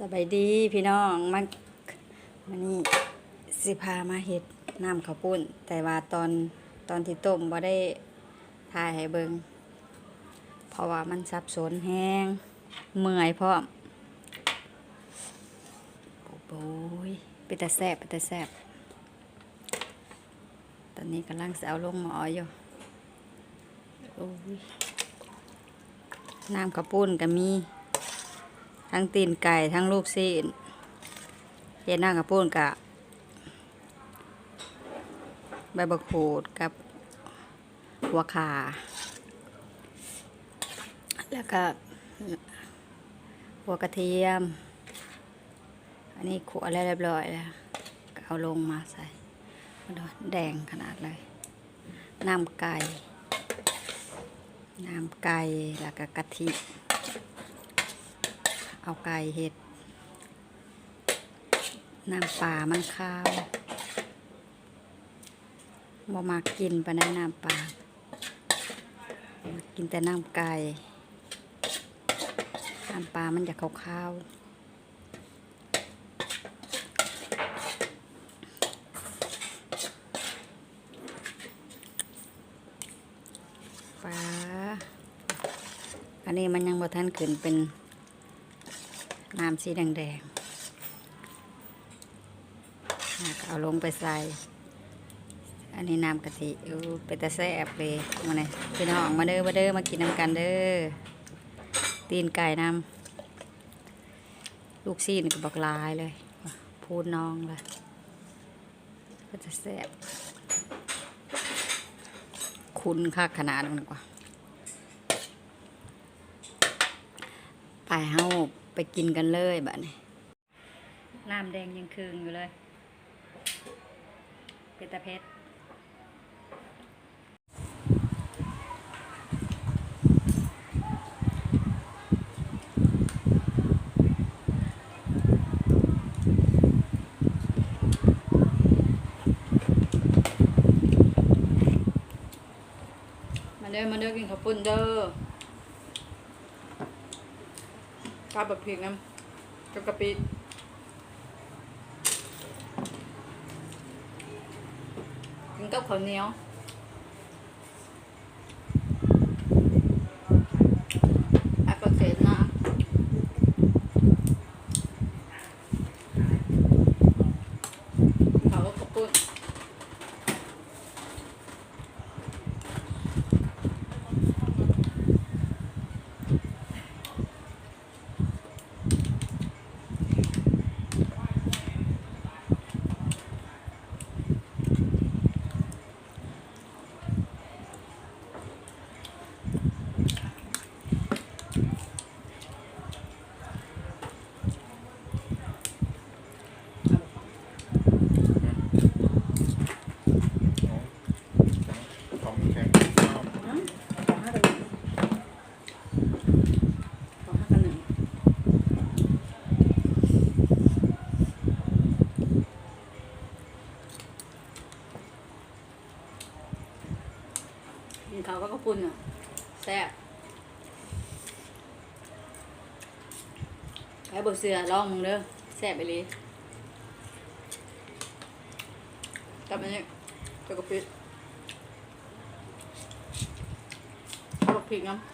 สบายดีพี่น้องมันมันนี่สิพามาเห็ดน้ำข้าวปุ้น แต่ว่าตอนตอนที่ต้มบ่ได้ถ่ายให้เบิงเพราะว่ามันสับสนแห้งเมื่อยพร้อมโอ้ยเป็นแต่แซบเป็นแต่แซบตอนนี้กำลังจะเอาลงหมออยู่โอ้ยน้ำข้าวปุ้นก็มี ทั้งตีนไก่ทั้งลูกซีนเฮ็ดหน้ากระปุ้นกับใบบักขูดกับหัวขาแล้วก็หัวกระเทียม อันนี้ขัวแล้วเรียบร้อยแล้วเอาลงมาใส่ดูแดงขนาดเลย น้ำไก่ น้ำไก่ แล้วก็กะทิ เอาไก่เห็ดน้ำป่ามันข้าวบ่มากินไปในน้ำป่ากกินแต่น้ำไก่น้ำปลามันจะขาวๆปลาอันนี้มันยังบ่ทันขึ้นเป็น น้ำสีแดงๆเอาลงไปใส่ อันนี้น้ำกะทิอู้เป็นตะแซ่บเลยมาเลยพี่น้องมาเด้อมาเด้อมากินน้ำกันเด้อตีนไก่น้ำลูกซีนก็บอกลายเลย พูดน้องเลยก็จะแซ่บคุณค่าขนาดมันกว่า ไปเฮา ไปกินกันเลยบัดนี้น้ำแดงยังคืงอยู่เลยเป็นตะเพชรมาเด้อมาเด้อกินข้าวปุ้นเด้อ ปลาแบบพริกน้ำกับกะปิกินกับข้าวเหนียวอาก็เสร็จนะเขาก็ข้าวปุ้นขอห้ากันหนึ่งขอห้ากันหนึ่งกินเขาวก็กระปุ่นอะแซ่บ ไอ้บทเสือลองมึงเด้อแซ่บไปเลยกับอันนี้กับกระปิดกับพริกน้ำ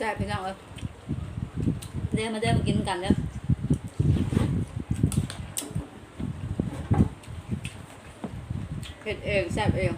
แซ่บพี่น้องเอ้ยเดี๋ยวมาเดี๋ยวมากินกันเด้อเผ็ดเองแซ่บเอง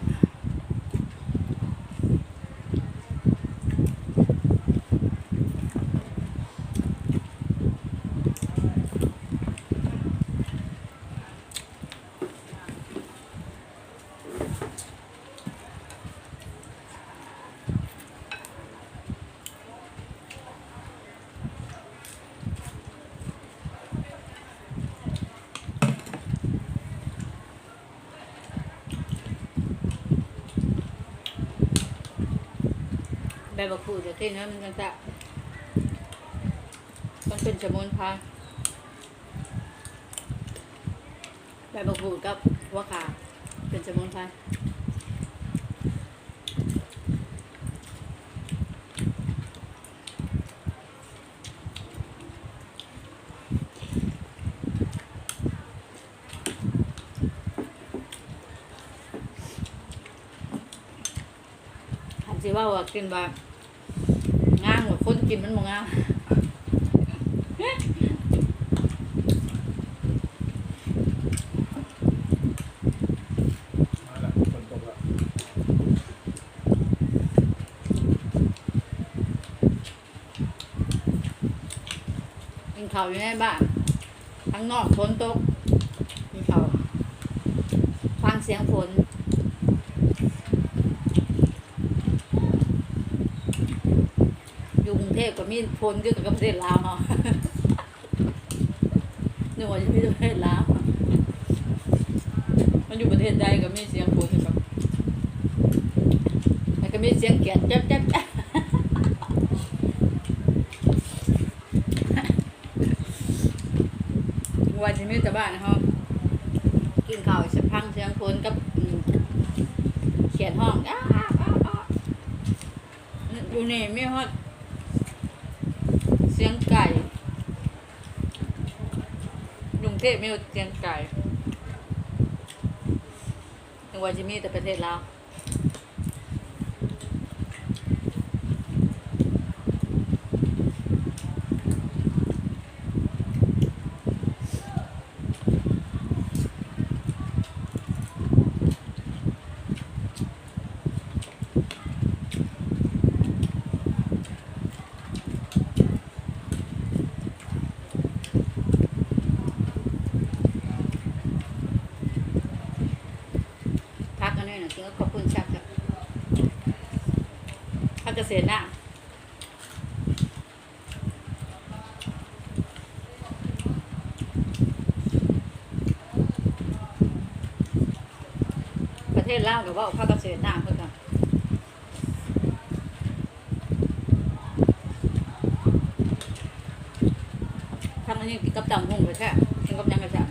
ใบบักขูดจะกินนะมันจะแซ่บมันเป็นสมุนไพรใบบักขูดกับหัวขาเป็นสมุนไพรสิว่าว่ากินแบบง่า กินมันบ่ง่างมาละฝนตกละกินข้าวอยู่ในบ้านข้างนอกฝนตกนข้าวฟังเสียงฝนอยู่กรุง เทพก็มีฝนอยู่กับประเทศลาวเนาะนึกว่าจะมีประเทศลาวมันอยู่ประเทศใดก็มีเสียงฝนอยู่ครับแล้วก็มีเสียงแกะจ๊บจ๊บจ๊บวันที่มีแต่บ้านนะครับกินข้าวสักพังเสียงคนกับเขียนห้องอ้าอ้าอ้าอ้าอยู่นี่ไม่ฮอด สียงไก่กรุงเทพไม่ฮอดเสียงไก่ถึงว่าจะมีแต่ประเทศลาวพั กกันด้วยนะกินก็ขอบคุณชักครับพักเกษตรน่ะประเทศลาวกับว่าพักเกษตรน่ะเพื่อนกันทำอันนี้กินกับตำหุ่งไปแค่กินกับยังไงแซ่บ